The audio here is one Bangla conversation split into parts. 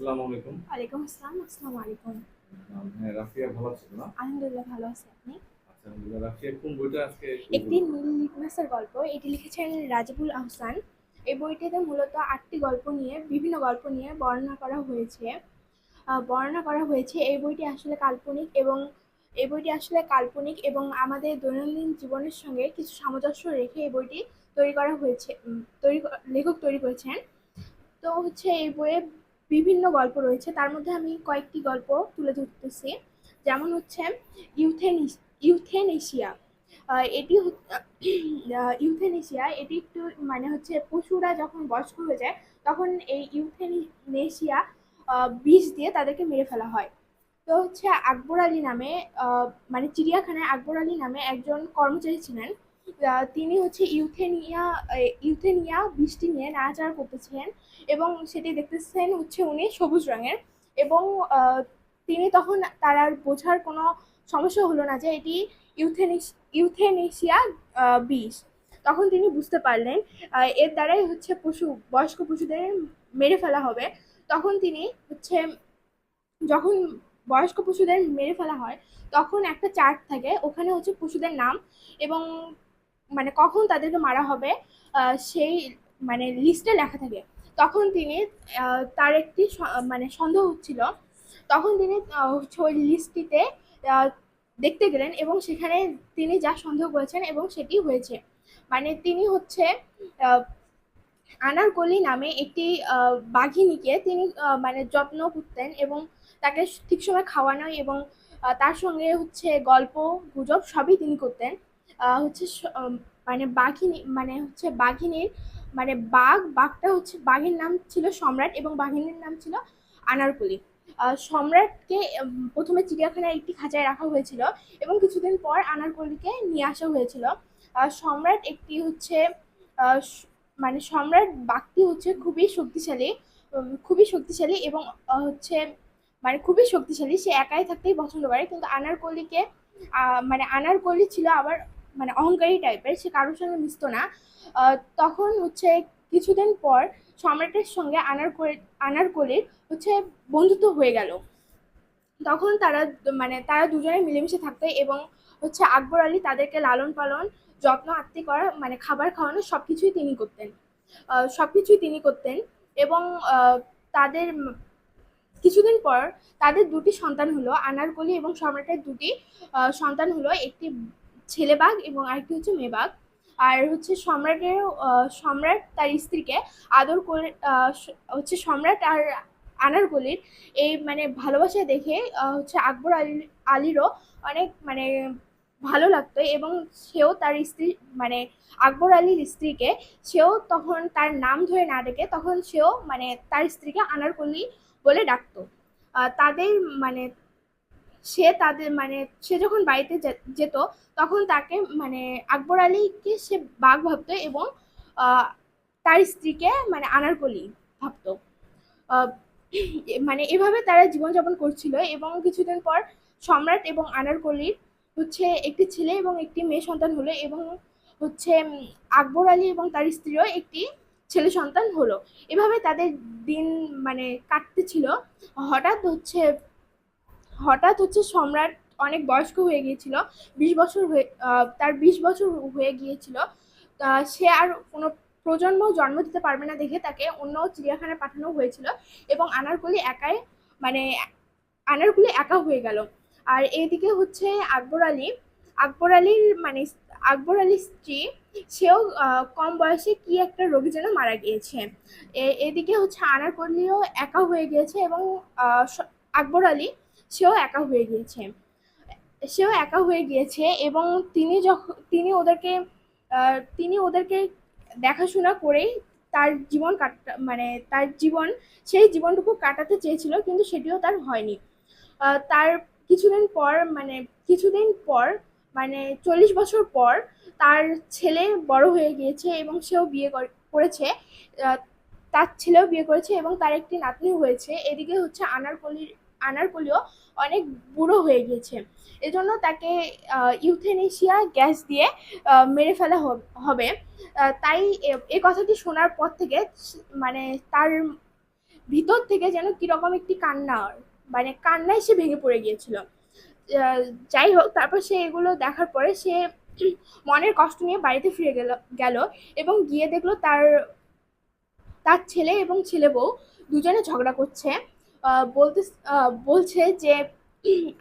আসসালামু আলাইকুম। ওয়ালাইকুম আসসালাম আসসালামু আলাইকুম। হ্যাঁ রাফিয়া ভালো আছো না? আলহামদুলিল্লাহ ভালো আছি আপনি? আচ্ছা আলহামদুলিল্লাহ। রাফিয়া কোন বইটা আজকে একটি নীল লিটমাসের গল্প এটি লিখেছেন রাজিবুল আহসান। এই বইটিতে মূলত আটটি গল্প নিয়ে বিভিন্ন গল্প নিয়ে বর্ণনা করা হয়েছে। বর্ণনা করা হয়েছে এই বইটি আসলে কাল্পনিক এবং এই বইটি আসলে কাল্পনিক এবং আমাদের দৈনন্দিন জীবনের সঙ্গে কিছু সামঞ্জস্য রেখে এই বইটি তৈরি করা হয়েছে তৈরি লেখক তৈরি করেছেন। তো হচ্ছে এই বইয়ে বিভিন্ন গল্প রয়েছে। তার মধ্যে আমি কয়েকটি গল্প তুলে ধরতেছি। যেমন হচ্ছে, ইউথেনিস, ইউথেনেশিয়া। এটি ইউথেনেশিয়া, এটি একটু মানে হচ্ছে পশুরা যখন বয়স্ক হয়ে যায়, তখন এই ইউথেনেশিয়া বিষ দিয়ে তাদেরকে মেরে ফেলা হয়। তো হচ্ছে আকবর আলী নামে মানে চিড়িয়াখানায় আকবর আলী নামে একজন কর্মচারী ছিলেন। তিনি হচ্ছে ইউথেনিয়া ইউথেনিয়া বৃষ্টি নিয়ে নাড়াচাড়া করতেছিলেন এবং সেটি দেখতেছেন হচ্ছে উনি সবুজ রঙের এবং তিনি তখন তার আর বোঝার কোনো সমস্যা হলো না যে এটি ইউথেনিস, ইউথেনেশিয়া বিষ। তখন তিনি বুঝতে পারলেন এর দ্বারাই হচ্ছে পশু, বয়স্ক পশুদের মেরে ফেলা হবে। তখন তিনি হচ্ছে, যখন বয়স্ক পশুদের মেরে ফেলা হয়, তখন একটা চার্ট থাকে, ওখানে হচ্ছে পশুদের নাম এবং মানে কখন তাদেরকে মারা হবে সেই মানে লিস্টে লেখা থাকে। তখন তিনি তার একটি মানে সন্দেহ হচ্ছিল তখন তিনি ওই লিস্টটিতে দেখতে গেলেন এবং সেখানে তিনি যা সন্দেহ করেছেন এবং সেটি হয়েছে। মানে তিনি হচ্ছে আনারকলি নামে একটি বাঘিনীকে তিনি মানে যত্ন করতেন এবং তাকে ঠিক সময় খাওয়ানো এবং তার সঙ্গে হচ্ছে গল্প, গুজব সবই তিনি করতেন। হচ্ছে মানে বাঘিনী মানে হচ্ছে বাঘিনীর মানে বাঘ, বাঘটা হচ্ছে, বাঘের নাম ছিল সম্রাট এবং বাঘিনীর নাম ছিল আনারকলি। সম্রাটকে প্রথমে চিড়িয়াখানায় একটি খাঁচায় রাখা হয়েছিল এবং কিছুদিন পর আনারকলিকে নিয়ে আসা হয়েছিল। সম্রাট একটি হচ্ছে মানে সম্রাট বাঘটি হচ্ছে খুবই শক্তিশালী খুবই শক্তিশালী এবং হচ্ছে মানে খুবই শক্তিশালী। সে একাই থাকতেই পছন্দ করে, কিন্তু আনারকলিকে মানে আনারকলি ছিল আবার মানে অহংকারী টাইপের সে কারোর সঙ্গে মিশতো না। তখন হচ্ছে কিছুদিন পর সম্রাটের সঙ্গে আনারকলি আনারকলির হচ্ছে বন্ধুত্ব হয়ে গেল। তখন তারা মানে তারা দুজনে মিলেমিশে থাকতো এবং হচ্ছে আকবর আলী তাদেরকে লালন পালন, যত্ন, আত্মি করা মানে খাবার খাওয়ানো সব কিছুই তিনি করতেন। সব কিছুই তিনি করতেন এবং তাদের কিছুদিন পর তাদের দুটি সন্তান হলো আনারকলি এবং সম্রাটের দুটি সন্তান হলো একটি ছেলে বাঘ এবং আরেকটি হচ্ছে মেয়ে বাঘ আর হচ্ছে সম্রাটের সম্রাট তার স্ত্রীকে আদর করে হচ্ছে সম্রাট আর আনারকলির এই মানে ভালোবাসা দেখে হচ্ছে আকবর আলী, আলীরও অনেক মানে ভালো লাগতো এবং সেও তার স্ত্রী মানে আকবর আলীর স্ত্রীকে সেও তখন তার নাম ধরে না ডেকে তখন সেও মানে তার স্ত্রীকে আনারকলি বলে ডাকতো। তাদের মানে সে তাদের মানে সে যখন বাড়িতে যেত, তখন তাকে মানে আকবর আলীকে সে বাঘ ভাবতো এবং তার স্ত্রীকে মানে আনারকলি ভাবতো। মানে এভাবে তারা জীবনযাপন করছিল এবং কিছুদিন পর সম্রাট এবং আনারকলির হচ্ছে একটি ছেলে এবং একটি মেয়ে সন্তান হলো এবং হচ্ছে আকবর আলী এবং তার স্ত্রীও একটি ছেলে সন্তান হলো। এভাবে তাদের দিন মানে কাটতেছিল হঠাৎ হচ্ছে হঠাৎ হচ্ছে সম্রাট অনেক বয়স্ক হয়ে গিয়েছিল, বিশ বছর হয়ে তার বিশ বছর হয়ে গিয়েছিল। সে আর কোনো প্রজন্ম জন্ম দিতে পারবে না দেখে তাকে অন্য চিড়িয়াখানায় পাঠানো হয়েছিল এবং আনারকলি একাই মানে আনারকলি একা হয়ে গেল। আর এইদিকে হচ্ছে আকবর আলী, আকবর আলীর মানে আকবর আলীর স্ত্রী, সেও কম বয়সে কি একটা রোগী যেন মারা গিয়েছে। এদিকে হচ্ছে আনারকলিও একা হয়ে গিয়েছে এবং আকবর আলী সেও একা হয়ে গিয়েছে। সেও একা হয়ে গিয়েছে এবং তিনি যখন তিনি ওদেরকে তিনি ওদেরকে দেখাশোনা করেই তার জীবন কাটা মানে তার জীবন, সেই জীবনটুকু কাটাতে চেয়েছিল কিন্তু সেটিও তার হয়নি। তার কিছুদিন পর মানে কিছুদিন পর মানে চল্লিশ বছর পর তার ছেলে বড় হয়ে গিয়েছে এবং সেও বিয়ে করেছে। তার ছেলেও বিয়ে করেছে এবং তার একটি নাতনি হয়েছে। এদিকে হচ্ছে আনারকলির আনারকলিও অনেক বুড়ো হয়ে গিয়েছে। এজন্য তাকে ইউথেনেশিয়া গ্যাস দিয়ে মেরে ফেলা হবে। তাই এ- কথাটি শোনার পর থেকে মানে তার ভিতর থেকে যেন কীরকম একটি কান্না মানে কান্নায় সে ভেঙে পড়ে গিয়েছিল। যাই হোক, তারপর সে এগুলো দেখার পরে সে মনের কষ্ট নিয়ে বাড়িতে ফিরে গেল গেল এবং গিয়ে দেখল তার তার ছেলে এবং ছেলে বউ দুজনে ঝগড়া করছে। বলতে বলছে যে,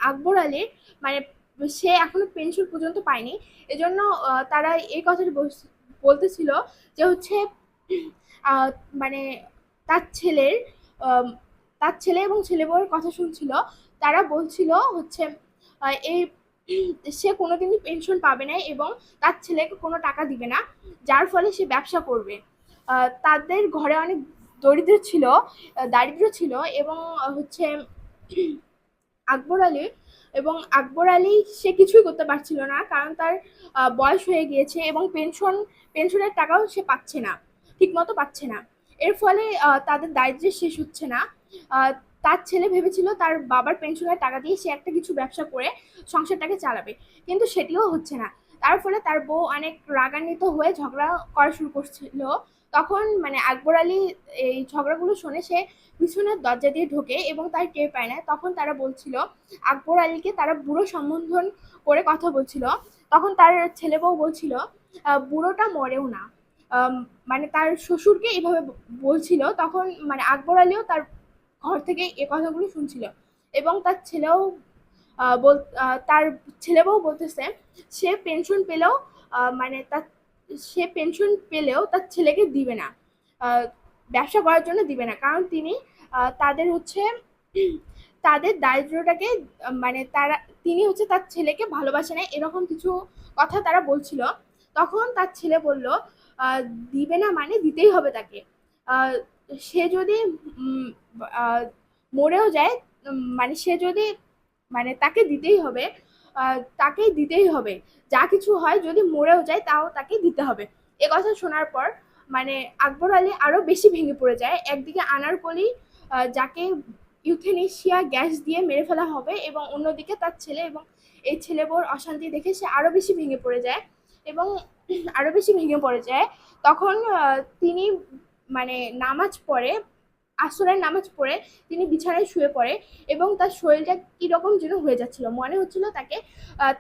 আকবর আলীর মানে সে এখনও পেনশন পর্যন্ত পায়নি। এজন্য তারা এই কথাটি বলতেছিল যে হচ্ছে মানে তার ছেলের তার ছেলে এবং ছেলে বউয়ের কথা শুনছিল। তারা বলছিল হচ্ছে এই সে কোনোদিনই পেনশন পাবে না এবং তার ছেলেকে কোনো টাকা দিবে না, যার ফলে সে ব্যবসা করবে। তাদের ঘরে অনেক দরিদ্র ছিল দারিদ্র ছিল এবং হচ্ছে আকবর আলী এবং আকবর আলী সে কিছুই করতে পারছিল না কারণ তার বয়স হয়ে গিয়েছে এবং পেনশন পেনশনের টাকাও সে পাচ্ছে না, ঠিকমতো পাচ্ছে না। এর ফলে তাদের দারিদ্র্য শেষ হচ্ছে না। তার ছেলে ভেবেছিল তার বাবার পেনশনের টাকা দিয়ে সে একটা কিছু ব্যবসা করে সংসারটাকে চালাবে, কিন্তু সেটিও হচ্ছে না। তার ফলে তার বউ অনেক রাগান্বিত হয়ে ঝগড়া করা শুরু করছিল তখন মানে আকবর আলী এই ঝগড়াগুলো শুনে সে পিছনের দরজা দিয়ে ঢোকে এবং তার টের পায় না। তখন তারা বলছিল, আকবর আলীকে তারা বুড়ো সম্বোধন করে কথা বলছিল। তখন তার ছেলে বউ বলছিল বুড়োটা মরেও না। মানে তার শ্বশুরকে এভাবে বলছিল। তখন মানে আকবর আলীও তার ঘর থেকে এ কথাগুলো শুনছিল এবং তার ছেলেও বল তার ছেলে বউ বলতেছে, সে পেনশন পেলেও মানে তার সে পেনশন পেলেও তার ছেলেকে দিবে না। ব্যবসা করার জন্য দিবে না। কারণ তিনি তাদের হচ্ছে, তাদের দারিদ্রটাকে মানে তারা, তিনি হচ্ছে তার ছেলেকে ভালোবাসে না এরকম কিছু কথা তারা বলছিল। তখন তার ছেলে বলল দিবে না মানে দিতেই হবে তাকে। সে যদি মরেও যায় মানে সে যদি মানে তাকে দিতেই হবে তাকেই দিতেই হবে। যা কিছু হয় যদি মরেও যায় তাও তাকে দিতে হবে। এ কথা শোনার পর মানে আকবর আলী আরও বেশি ভেঙে পড়ে যায়। একদিকে আনারকলি যাকে ইউথেনেশিয়া গ্যাস দিয়ে মেরে ফেলা হবে এবং অন্যদিকে তার ছেলে এবং এই ছেলে বউর অশান্তি দেখে সে আরও বেশি ভেঙে পড়ে যায় এবং আরও বেশি ভেঙে পড়ে যায়। তখন তিনি মানে নামাজ পড়ে আসরের নামাজ পড়ে তিনি বিছানায় শুয়ে পড়ে এবং তার শরীরটা কীরকম যেন হয়ে যাচ্ছিল। মনে হচ্ছিল তাকে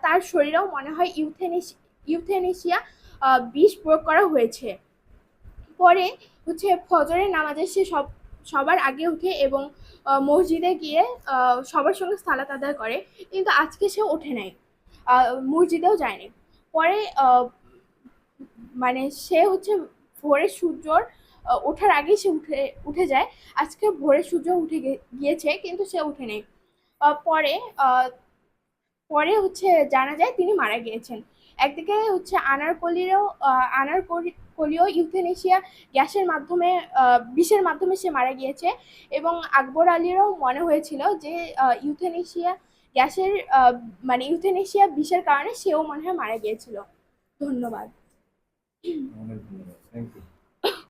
তার শরীরেও মনে হয় ইউথেনেস, ইউথেনেশিয়া বিষ প্রয়োগ করা হয়েছে। পরে হচ্ছে ফজরের নামাজে সে সব, সবার আগে উঠে এবং মসজিদে গিয়ে সবার সঙ্গে সালাত আদায় করে, কিন্তু আজকে সে ওঠে নাই মসজিদেও যায়নি। পরে মানে সে হচ্ছে ভোরের সূর্যর ওঠার আগেই সে উঠে উঠে যায়। আজকে ভোরের সূর্য উঠে গিয়েছে কিন্তু সে উঠে নেই পরে পরে হচ্ছে জানা যায় তিনি মারা গিয়েছেন। একদিকে হচ্ছে আনারকলিরও আহ, আনারকলি কলিও ইউথেনেশিয়া গ্যাসের মাধ্যমে বিষের মাধ্যমে সে মারা গিয়েছে এবং আকবর আলীরও মনে হয়েছিল যে ইউথেনেশিয়া গ্যাসের মানে ইউথেনেশিয়া বিষের কারণে সেও মনে হয় মারা গিয়েছিল। ধন্যবাদ। অনেক ধন্যবাদ। Thank you